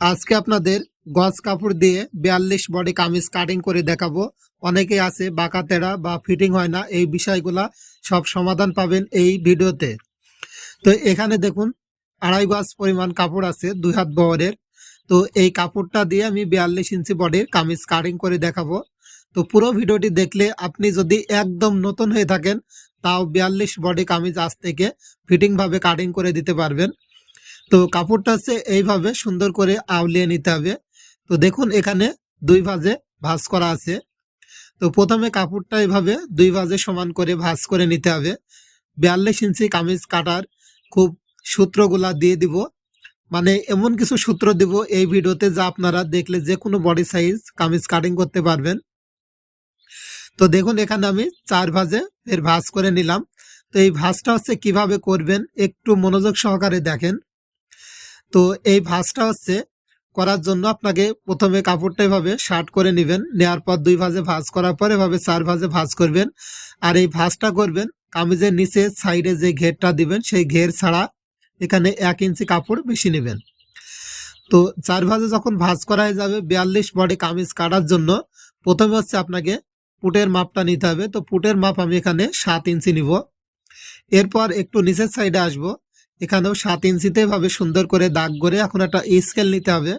আজকে আপনাদের গজ কাপড় দিয়ে বিয়াল্লিশ বডি কামিজ কাটিং করে দেখাবো। অনেকে আছে বাঁকা তেড়া বা ফিটিং হয় না, এই বিষয়গুলা সব সমাধান পাবেন এই ভিডিওতে। তো এখানে দেখুন, আড়াই গজ পরিমাণ কাপড় আছে দুই হাত বহরের। তো এই কাপড়টা দিয়ে আমি বিয়াল্লিশ ইঞ্চি বডির কামিজ কাটিং করে দেখাবো। তো পুরো ভিডিওটি দেখলে আপনি যদি একদম নতুন হয়ে থাকেন, তাও বিয়াল্লিশ বডি কামিজ আজ থেকে ফিটিংভাবে কাটিং করে দিতে পারবেন। তো কাপড়টা হচ্ছে এইভাবে সুন্দর করে আউলিয়ে নিতে হবে। তো দেখুন এখানে দুই ভাজে ভাঁজ করা আছে। তো প্রথমে কাপড়টা এইভাবে দুই ভাজে সমান করে ভাজ করে নিতে হবে। বিয়াল্লিশ ইঞ্চি কামিজ কাটার খুব সূত্রগুলা দিয়ে দিব। মানে এমন কিছু সূত্র দিব এই ভিডিওতে যা আপনারা দেখলে যে কোনো বডি সাইজ কামিজ কাটিং করতে পারবেন। তো দেখুন এখানে আমি চার ভাজে এর ভাজ করে নিলাম। তো এই ভাঁজটা হচ্ছে কীভাবে করবেন একটু মনোযোগ সহকারে দেখেন। তো এই ভাঁজটা হচ্ছে করার জন্য আপনাকে প্রথমে কাপড়টা এভাবে শার্ট করে নেবেন। নেওয়ার পর দুই ভাজে ভাঁজ করার পর এভাবে চার ভাজে ভাঁজ করবেন। আর এই ভাঁজটা করবেন কামিজের নিচে সাইডে যে ঘেরটা দিবেন, সেই ঘের ছাড়া এখানে এক ইঞ্চি কাপড় বেশি নেবেন। তো চার ভাজে যখন ভাঁজ করা যাবে বিয়াল্লিশ বডি কামিজ কাটার জন্য, প্রথমে হচ্ছে আপনাকে পুটের মাপটা নিতে হবে। তো পুটের মাপ আমি এখানে সাত ইঞ্চি নিব। এরপর একটু নিচের সাইডে আসব। এখানেও সাত ইঞ্চিতে ভাবে সুন্দর করে দাগ করে এখন একটা স্কেল নিতে হবে।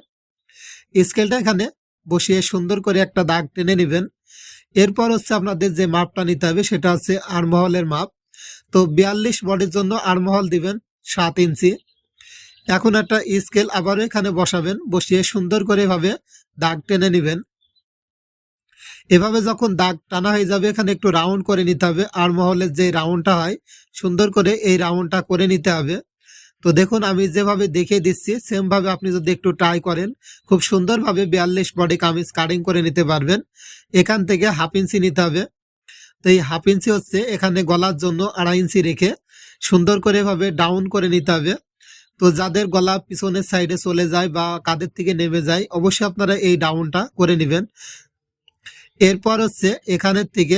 স্কেলটা এখানে বসিয়ে সুন্দর করে একটা দাগ টেনে নেবেন। এরপর হচ্ছে আপনাদের যে মাপটা নিতে হবে সেটা হচ্ছে আড়মহলের মাপ। তো বিয়াল্লিশ বডির জন্য আড়মহল দিবেন সাত ইঞ্চি। এখন একটা স্কেল আবারও এখানে বসাবেন, বসিয়ে সুন্দর করে এভাবে দাগ টেনে নেবেন। এভাবে যখন দাগ টানা হয়ে যাবে, এখানে একটু রাউন্ড করে নিতে হবে। আর মহলের যে রাউন্ডটা হয়, সুন্দর করে এই রাউন্ডটা করে নিতে হবে। তো দেখুন, আমি যেভাবে দেখিয়ে দিচ্ছি সেম ভাবে আপনি যদি একটু ট্রাই করেন, খুব সুন্দরভাবে বিয়াল্লিশ বডি কামিজ কাটিং করে নিতে পারবেন। এখান থেকে হাফ ইঞ্চি নিতে হবে। তো এই হাফ ইঞ্চি হচ্ছে এখানে গলার জন্য আড়াই ইঞ্চি রেখে সুন্দর করে এভাবে ডাউন করে নিতে হবে। তো যাদের গলা পিছনের সাইডে চলে যায় বা কাদের থেকে নেমে যায়, অবশ্যই আপনারা এই ডাউনটা করে নেবেন। এরপর হচ্ছে এখানের থেকে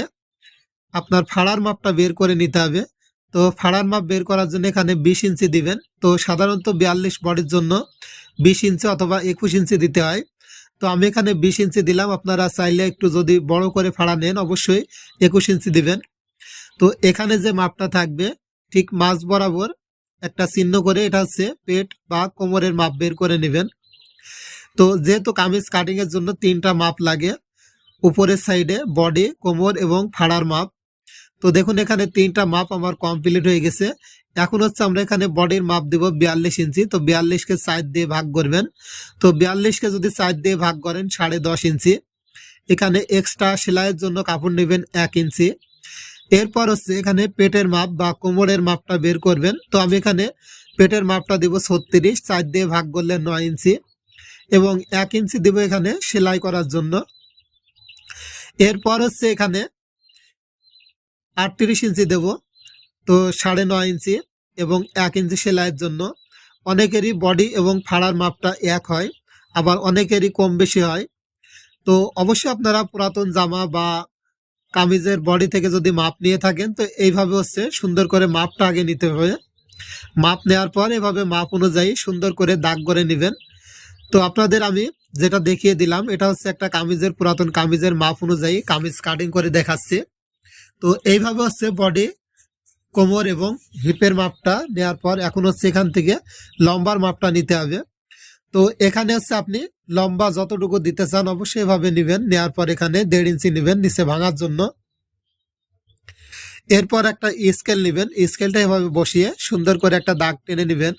আপনার ফাড়ার মাপটা বের করে নিতে হবে। তো ফাড়ার মাপ বের করার জন্য এখানে বিশ ইঞ্চি দিবেন। তো সাধারণত বিয়াল্লিশ বডির জন্য বিশ ইঞ্চি অথবা একুশ ইঞ্চি দিতে হয়। তো আমি এখানে বিশ ইঞ্চি দিলাম। আপনারা চাইলে একটু যদি বড় করে ফাড়া নেন, অবশ্যই একুশ ইঞ্চি দিবেন। তো এখানে যে মাপটা থাকবে, ঠিক মাঝ বরাবর একটা চিহ্ন করে এটা হচ্ছে পেট বা কোমরের মাপ বের করে নেবেন। তো যেহেতু কামিজ কাটিং এর জন্য তিনটা মাপ লাগে, উপরের সাইডে বডি কোমর এবং ফাড়ার মাপ। তো দেখুন, এখানে তিনটা মাপ আমার কমপ্লিট হয়ে গেছে। এখন হচ্ছে আমরা এখানে বডির মাপ দিব বিয়াল্লিশ ইঞ্চি। তো বিয়াল্লিশকে সাইড দিয়ে ভাগ করবেন। তো বিয়াল্লিশকে যদি সাইড দিয়ে ভাগ করেন, সাড়ে দশ ইঞ্চি। এখানে এক্সট্রা সেলাইয়ের জন্য কাপড় নেবেন এক ইঞ্চি। এরপর হচ্ছে এখানে পেটের মাপ বা কোমরের মাপটা বের করবেন। তো আমি এখানে পেটের মাপটা দিব ছত্রিশ সাইড দিয়ে ভাগ করলে নয় ইঞ্চি। এবং এক ইঞ্চি দিব এখানে সেলাই করার জন্য। এরপর হচ্ছে এখানে আটত্রিশ ইঞ্চি দেব, তো সাড়ে নয় ইঞ্চি এবং এক ইঞ্চি সেলাইয়ের জন্য। অনেকেরই বডি এবং ফাড়ার মাপটা এক হয়, আবার অনেকেরই কম বেশি হয়। তো অবশ্যই আপনারা পুরাতন জামা বা কামিজের বডি থেকে যদি মাপ নিয়ে থাকেন, তো এইভাবে হচ্ছে সুন্দর করে মাপটা আগে নিতে হবে। মাপ নেওয়ার পর এভাবে মাপ অনুযায়ী সুন্দর করে দাগ করে নেবেন। তো আপনাদের আমি যেটা দেখিয়ে দিলাম, এটা হচ্ছে একটা কামিজের পুরাতন কামিজের মাপ অনুযায়ী কামিজ কাটিং করে দেখাচ্ছি। তো এইভাবে হচ্ছে বডি কোমর এবং হিপের মাপটা নেওয়ার পর এখন হচ্ছে এখান থেকে লম্বার মাপটা নিতে হবে। তো এখানে হচ্ছে আপনি লম্বা যতটুকু দিতে চান অবশ্যই এভাবে নেবেন নেওয়ার পর এখানে দেড় ইঞ্চি নেবেন নিচে ভাঙার জন্য। এরপর একটা স্কেল নেবেন স্কেলটা এভাবে বসিয়ে সুন্দর করে একটা দাগ টেনে নেবেন।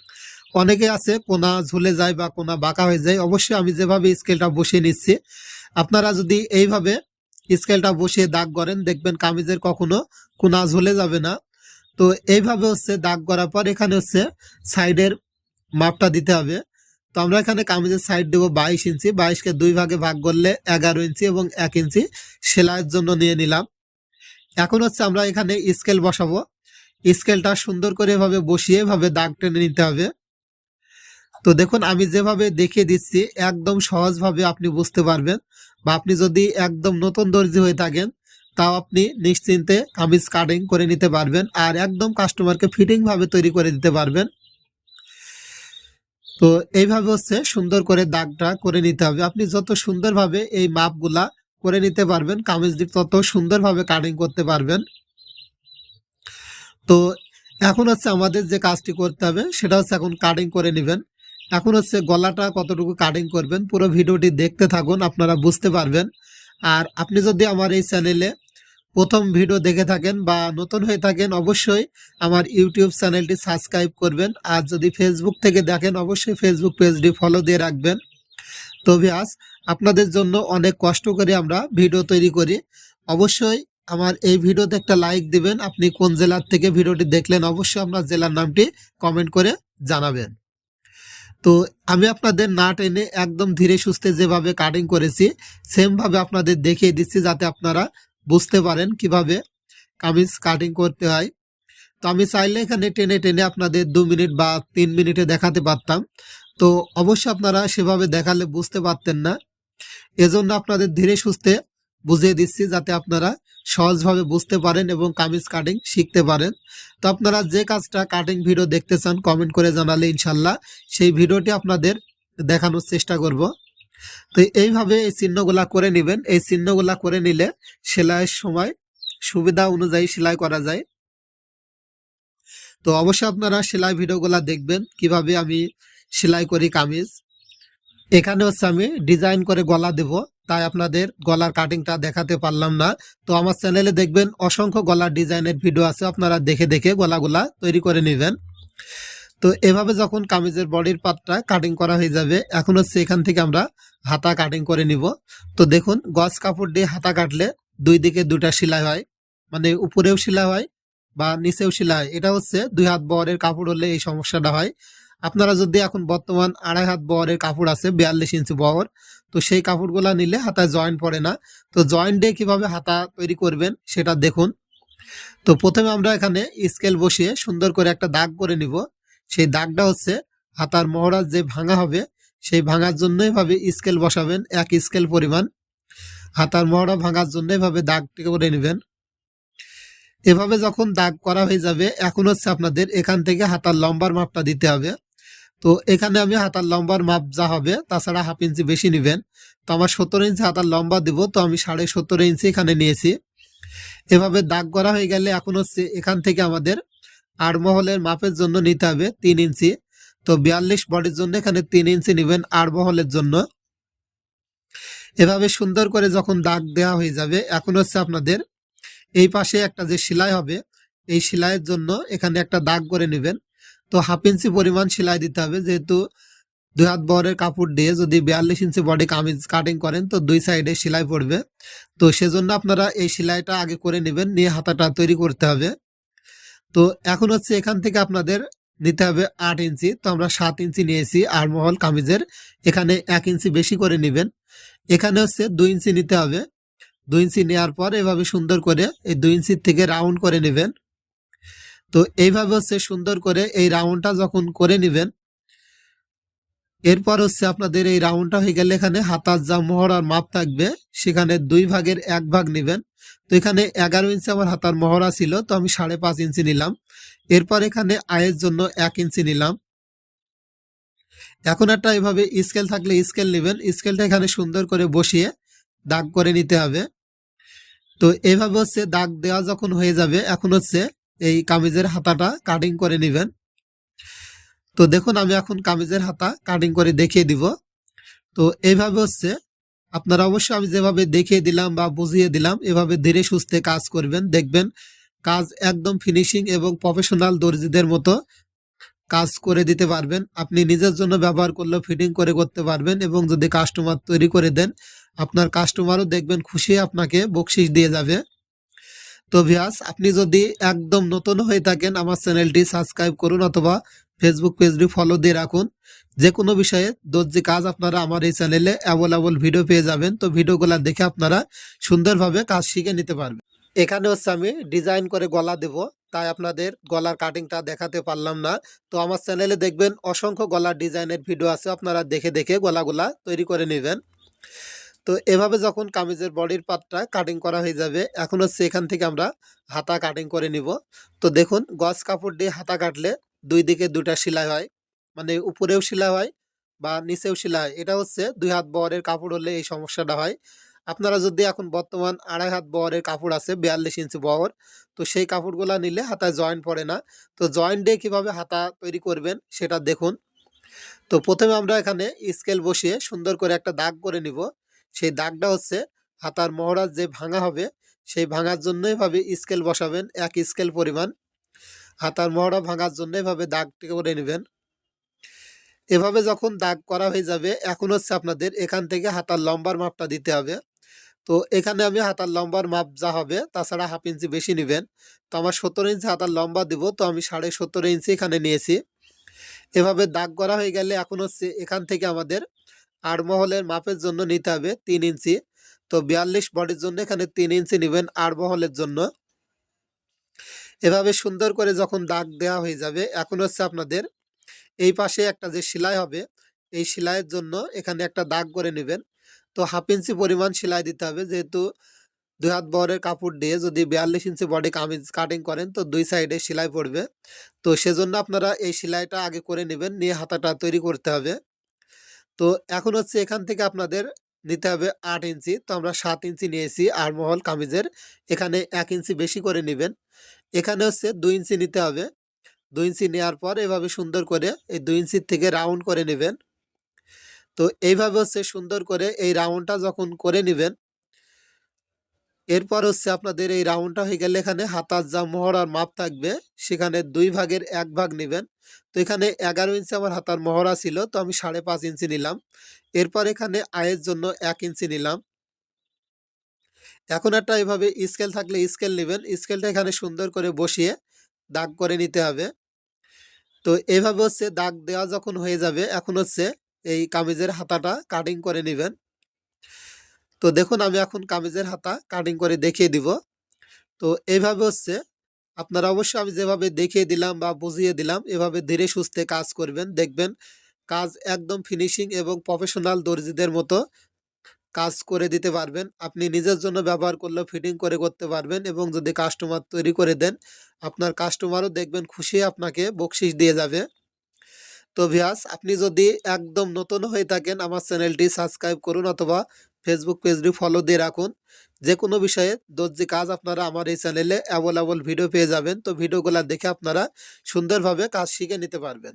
অনেকে আছে কোনা ঝুলে যায় বা কোনা বাঁকা হয়ে যায়, অবশ্যই আমি যেভাবে স্কেলটা বসিয়ে নিচ্ছি, আপনারা যদি এইভাবে স্কেলটা বসিয়ে দাগ করেন, দেখবেন কামিজের কখনো কোনা ঝুলে যাবে না। তো এইভাবে হচ্ছে দাগ করার পর এখানে হচ্ছে সাইডের মাপটা দিতে হবে। তো আমরা এখানে কামিজের সাইড দেবো বাইশ ইঞ্চি, বাইশকে দুই ভাগে ভাগ করলে এগারো ইঞ্চি এবং এক ইঞ্চি সেলাইয়ের জন্য নিয়ে নিলাম। এখন হচ্ছে আমরা এখানে স্কেল বসাবো। স্কেলটা সুন্দর করে এভাবে বসিয়ে এভাবে দাগ টেনে নিতে হবে। তো দেখুন, আমি যেভাবে দেখিয়ে দিচ্ছি, একদম সহজভাবে আপনি বুঝতে পারবেন। বা আপনি যদি একদম নতুন দর্জি হয়ে থাকেন, তাও আপনি নিশ্চিন্তে কামিজ কাটিং করে নিতে পারবেন আর একদম কাস্টমারকে ফিটিংভাবে তৈরি করে দিতে পারবেন। তো এইভাবে হচ্ছে সুন্দর করে দাগটা করে নিতে হবে। আপনি যত সুন্দরভাবে এই মাপগুলা করে নিতে পারবেন, কামিজ দিক তত সুন্দরভাবে কাটিং করতে পারবেন। তো এখন হচ্ছে আমাদের যে কাজটি করতে হবে, সেটা হচ্ছে এখন কাটিং করে নেবেন। এখন হচ্ছে গলাটা কতটুকু কাটিং করবেন, পুরো ভিডিওটি দেখতে থাকুন, আপনারা বুঝতে পারবেন। আর আপনি যদি আমার এই চ্যানেলে প্রথম ভিডিও দেখে থাকেন বা নতুন হয়ে থাকেন, অবশ্যই আমার ইউটিউব চ্যানেলটি সাবস্ক্রাইব করবেন। আর যদি ফেসবুক থেকে দেখেন, অবশ্যই ফেসবুক পেজটি ফলো দিয়ে রাখবেন। তো ভিয়াস আপনাদের জন্য অনেক কষ্ট করে আমরা ভিডিও তৈরি করি। অবশ্যই আমার এই ভিডিওতে একটা লাইক দিবেন। আপনি কোন জেলার থেকে ভিডিওটি দেখলেন, অবশ্যই আপনার জেলার নামটি কমেন্ট করে জানাবেন। তো আমি আপনাদের না টেনে একদম ধীরে সুস্থে যেভাবে কাটিং করেছি সেমভাবে আপনাদের দেখিয়ে দিচ্ছি যাতে আপনারা বুঝতে পারেন কীভাবে কামিজ কাটিং করতে হয়। তো আমি চাইলে এখানে টেনে টেনে আপনাদের দু মিনিট বা তিন মিনিটে দেখাতে পারতাম। তো অবশ্যই আপনারা সেভাবে দেখালে বুঝতে পারতেন না। এজন্য আপনাদের ধীরে সুস্থে বুঝিয়ে দিচ্ছি যাতে আপনারা সহজভাবে বুঝতে পারেন এবং কামিজ কাটিং শিখতে পারেন। তো আপনারা যে কাজটা কাটিং ভিডিও দেখতে চান কমেন্ট করে জানালে ইনশাল্লাহ সেই ভিডিওটি আপনাদের দেখানোর চেষ্টা করব। তো এইভাবে এই চিহ্নগুলা করে নেবেন। এই চিহ্নগুলা করে নিলে সেলাইয়ের সময় সুবিধা অনুযায়ী সেলাই করা যায়। তো অবশ্যই আপনারা সেলাই ভিডিওগুলা দেখবেন, কীভাবে আমি সেলাই করি কামিজ। এখানে হচ্ছে আমি ডিজাইন করে গলা দেব। তাই আপনাদের গলার কাটিংটা দেখাতে পারলাম না। তো আমার চ্যানেলে দেখবেন অসংখ্য গলার ডিজাইনের ভিডিও আছে, আপনারা দেখে দেখে গলাগুলা তৈরি করে নেবেন। তো এভাবে যখন কামিজের বডির পার্টটা কাটিং করা হয়ে যাবে, এখন হচ্ছে এখান থেকে আমরা হাতা কাটিং করে নিব। তো দেখুন, গজ কাপড় দিয়ে হাতা কাটলে দুই দিকে দুটা সেলাই হয় মানে উপরেও সেলাই হয় বা নিচেও সেলাই। হয় এটা হচ্ছে দুই হাত বহরের কাপড় হলে এই সমস্যাটা হয়। আপনারা যদি এখন বর্তমান আড়াই হাত বহরের কাপড় আছে, বিয়াল্লিশ ইঞ্চি বহর তো সেই কাপড়গুলা নিলে হাতায় জয়েন্ট পড়ে না। তো জয়েন্ট দিয়ে কীভাবে হাতা তৈরি করবেন সেটা দেখুন। তো প্রথমে আমরা এখানে স্কেল বসিয়ে সুন্দর করে একটা দাগ করে নিব। সেই দাগটা হচ্ছে হাতার মহড়া যে ভাঙা হবে, সেই ভাঙার জন্য এভাবে স্কেল বসাবেন, এক স্কেল পরিমাণ। হাতার মহড়া ভাঙার জন্য এভাবে দাগটি করে নেবেন। এভাবে যখন দাগ করা হয়ে যাবে, এখন হচ্ছে আপনাদের এখান থেকে হাতার লম্বার মাপটা দিতে হবে। তো এখানে আমি হাতার লম্বার মাপ যা হবে, তাছাড়া হাফ ইঞ্চি বেশি নেবেন। তো আমার সত্তর ইঞ্চি হাতার লম্বা দিব, তো আমি সাড়ে সত্তর ইঞ্চি এখানে নিয়েছি। এভাবে দাগ করা হয়ে গেলে এখন হচ্ছে এখান থেকে আমাদের আড়মহলের মাপের জন্য নিতে হবে তিন ইঞ্চি। তো বিয়াল্লিশ বডির জন্য এখানে তিন ইঞ্চি নেবেন আড়মহলের জন্য। এভাবে সুন্দর করে যখন দাগ দেওয়া হয়ে যাবে, এখন হচ্ছে আপনাদের এই পাশে একটা যে সেলাই হবে, এই সেলাইয়ের জন্য এখানে একটা দাগ করে নেবেন। তো হাফ ইঞ্চি পরিমাণ সেলাই দিতে হবে, যেহেতু দুই হাত বহরের কাপড় দিয়ে যদি বিয়াল্লিশ ইঞ্চি বডি কামিজ কাটিং করেন, তো দুই সাইডে সেলাই পড়বে। তো সেজন্য আপনারা এই সেলাইটা আগে করে নেবেন, নিয়ে হাতাটা তৈরি করতে হবে। তো এখন হচ্ছে এখান থেকে আপনাদের নিতে হবে আট ইঞ্চি, তো আমরা সাত ইঞ্চি নিয়েছি আড়মহল কামিজের, এখানে এক ইঞ্চি বেশি করে নেবেন। এখানে হচ্ছে দুই ইঞ্চি নিতে হবে। দুই ইঞ্চি নেওয়ার পর এভাবে সুন্দর করে এই দুই ইঞ্চির থেকে রাউন্ড করে নেবেন। তো এইভাবে হচ্ছে সুন্দর করে এই রাউন্ডটা যখন করে নেবেন, এরপর হচ্ছে আপনাদের এই রাউন্ডটা হয়ে গেলে এখানে হাতার যা মহড়ার মাপ থাকবে, সেখানে দুই ভাগের এক ভাগ নেবেন। তো এখানে এগারো ইঞ্চি আমার হাতার মহড়া ছিল, তো আমি সাড়ে পাঁচ ইঞ্চি নিলাম। এরপর এখানে আয়ের জন্য এক ইঞ্চি নিলাম। এখন একটা এভাবে স্কেল থাকলে স্কেল নেবেন। স্কেলটা এখানে সুন্দর করে বসিয়ে দাগ করে নিতে হবে। তো এইভাবে হচ্ছে দাগ দেওয়া যখন হয়ে যাবে, এখন হচ্ছে এই কামিজের হাতাটা কাটিং করে নেবেন। তো দেখুন, আমি এখন কামিজের হাতা কাটিং করে দেখিয়ে দিব। তো এইভাবে হচ্ছে, আপনারা অবশ্যই আমি যেভাবে দেখিয়ে দিলাম বা বুঝিয়ে দিলাম, এভাবে ধীরে সুস্থে কাজ করবেন। দেখবেন, কাজ একদম ফিনিশিং এবং প্রফেশনাল দর্জিদের মতো কাজ করে দিতে পারবেন। আপনি নিজের জন্য ব্যবহার করলেও ফিটিং করে করতে পারবেন এবং যদি কাস্টমার তৈরি করে দেন, আপনার কাস্টমারও দেখবেন খুশি আপনাকে বকশিস দিয়ে যাবে। তো ভিয়াস আপনি যদি একদম নতুন হয়ে থাকেন, আমার চ্যানেলটি সাবস্ক্রাইব করুন অথবা ফেসবুক পেজটি ফলো দিয়ে রাখুন। যে কোনো বিষয়ে দর্জি কাজ আপনারা আমার এই চ্যানেলে অ্যাভেলেবল ভিডিও পেয়ে যাবেন। তো ভিডিওগুলো দেখে আপনারা সুন্দরভাবে কাজ শিখে নিতে পারবেন। এখানে হচ্ছে আমি ডিজাইন করে গলা দেব, তাই আপনাদের গলার কাটিংটা দেখাতে পারলাম না। তো আমার চ্যানেলে দেখবেন অসংখ্য গলার ডিজাইনের ভিডিও আছে, আপনারা দেখে দেখে গলাগুলা তৈরি করে নেবেন। তো এভাবে যখন কামিজের বডির পার্টটা কাটিং করা হয়ে যাবে এখন হচ্ছে এখান থেকে আমরা হাতা কাটিং করে নিব। তো দেখুন, গজ কাপড় দিয়ে হাতা কাটলে দুই দিকে দুটা সেলাই হয় মানে উপরেও সেলাই হয় বা নিচেও সেলাই। হয় এটা হচ্ছে দুই হাত বহরের কাপড় হলে এই সমস্যাটা হয়। আপনারা যদি এখন বর্তমান আড়াই হাত বহরের কাপড় আছে, বিয়াল্লিশ ইঞ্চি বহর, তো সেই কাপড়গুলো নিলে হাতায় জয়েন্ট পড়ে না। তো জয়েন্ট দিয়ে কীভাবে হাতা তৈরি করবেন সেটা দেখুন। তো প্রথমে আমরা এখানে স্কেল বসিয়ে সুন্দর করে একটা দাগ করে নিব। সেই দাগটা হচ্ছে হাতার মহড়া যে ভাঙা হবে, সেই ভাঙার জন্য এভাবে স্কেল বসাবেন, এক স্কেল পরিমাণ। হাতার মহড়া ভাঙার জন্য এভাবে দাগটি করে নেবেন। এভাবে যখন দাগ করা হয়ে যাবে, এখন হচ্ছে আপনাদের এখান থেকে হাতার লম্বার মাপটা দিতে হবে। তো এখানে আমি হাতার লম্বার মাপ যা হবে, তাছাড়া হাফ ইঞ্চি বেশি নেবেন। তো আমার সত্তর ইঞ্চি হাতার লম্বা দিব, তো আমি সাড়ে সত্তর ইঞ্চি এখানে নিয়েছি। এভাবে দাগ করা হয়ে গেলে এখন হচ্ছে এখান থেকে আমাদের আড়মহলের মাপের জন্য নিতে হবে তিন ইঞ্চি। তো বিয়াল্লিশ বডির জন্য এখানে তিন ইঞ্চি নেবেন আড়মহলের জন্য। এভাবে সুন্দর করে যখন দাগ দেওয়া হয়ে যাবে, এখন হচ্ছে আপনাদের এই পাশে একটা যে সেলাই হবে, এই সেলাইয়ের জন্য এখানে একটা দাগ করে নেবেন। তো হাফ ইঞ্চি পরিমাণ সেলাই দিতে হবে, যেহেতু দুই হাত বহরের কাপড় দিয়ে যদি বিয়াল্লিশ ইঞ্চি বডি কামিজ কাটিং করেন, তো দুই সাইডে সেলাই পড়বে। তো সেজন্য আপনারা এই সেলাইটা আগে করে নেবেন, নিয়ে হাতাটা তৈরি করতে হবে। তো এখন হচ্ছে এখান থেকে আপনাদের নিতে হবে আট ইঞ্চি। তো আমরা সাত ইঞ্চি নিয়েছি আড়মহল কামিজের। এখানে এক ইঞ্চি বেশি করে নেবেন। এখানে হচ্ছে দুই ইঞ্চি নিতে হবে। দুই ইঞ্চি নেওয়ার পর এভাবে সুন্দর করে এই দুই ইঞ্চির থেকে রাউন্ড করে নেবেন। তো এইভাবে হচ্ছে সুন্দর করে এই রাউন্ডটা যখন করে নেবেন এরপর হচ্ছে আপনাদের এই রাউন্ডটা হয়ে গেলে এখানে হাতার যা মহড়ার মাপ থাকবে। সেখানে দুই ভাগের এক ভাগ নেবেন। তো এখানে এগারো ইঞ্চি আমার হাতার মহড়া ছিল তো আমি সাড়ে পাঁচ ইঞ্চি নিলাম। এরপর এখানে আয়ের জন্য এক ইঞ্চি নিলাম। এখন একটা এভাবে স্কেল থাকলে স্কেল নেবেন। স্কেলটা এখানে সুন্দর করে বসিয়ে দাগ করে নিতে হবে। তো এভাবে হচ্ছে দাগ দেওয়া যখন হয়ে যাবে, এখন হচ্ছে এই কামিজের হাতাটা কাটিং করে নেবেন। তো দেখুন, আমি এখন কামিজের হাতা কাটিং করে দেখিয়ে দিব। তো এইভাবে হচ্ছে, আপনারা অবশ্যই আমি যেভাবে দেখিয়ে দিলাম বা বুঝিয়ে দিলাম, এভাবে ধীরে সুস্থে কাজ করবেন। দেখবেন, কাজ একদম ফিনিশিং এবং প্রফেশনাল দর্জিদের মতো কাজ করে দিতে পারবেন। আপনি নিজের জন্য ব্যবহার করলেও ফিটিং করে করতে পারবেন এবং যদি কাস্টমার তৈরি করে দেন, আপনার কাস্টমারও দেখবেন খুশি আপনাকে বকশিস দিয়ে যাবে। তো ভিয়াস আপনি যদি একদম নতুন হয়ে থাকেন, আমার চ্যানেলটি সাবস্ক্রাইব করুন অথবা ফেসবুক পেজটি ফলো দিয়ে রাখুন। যে কোনো বিষয়ে দর্জি কাজ আপনারা আমার এই চ্যানেলে অ্যাভেলেবল ভিডিও পেয়ে যাবেন। তো ভিডিওগুলো দেখে আপনারা সুন্দরভাবে কাজ শিখে নিতে পারবেন।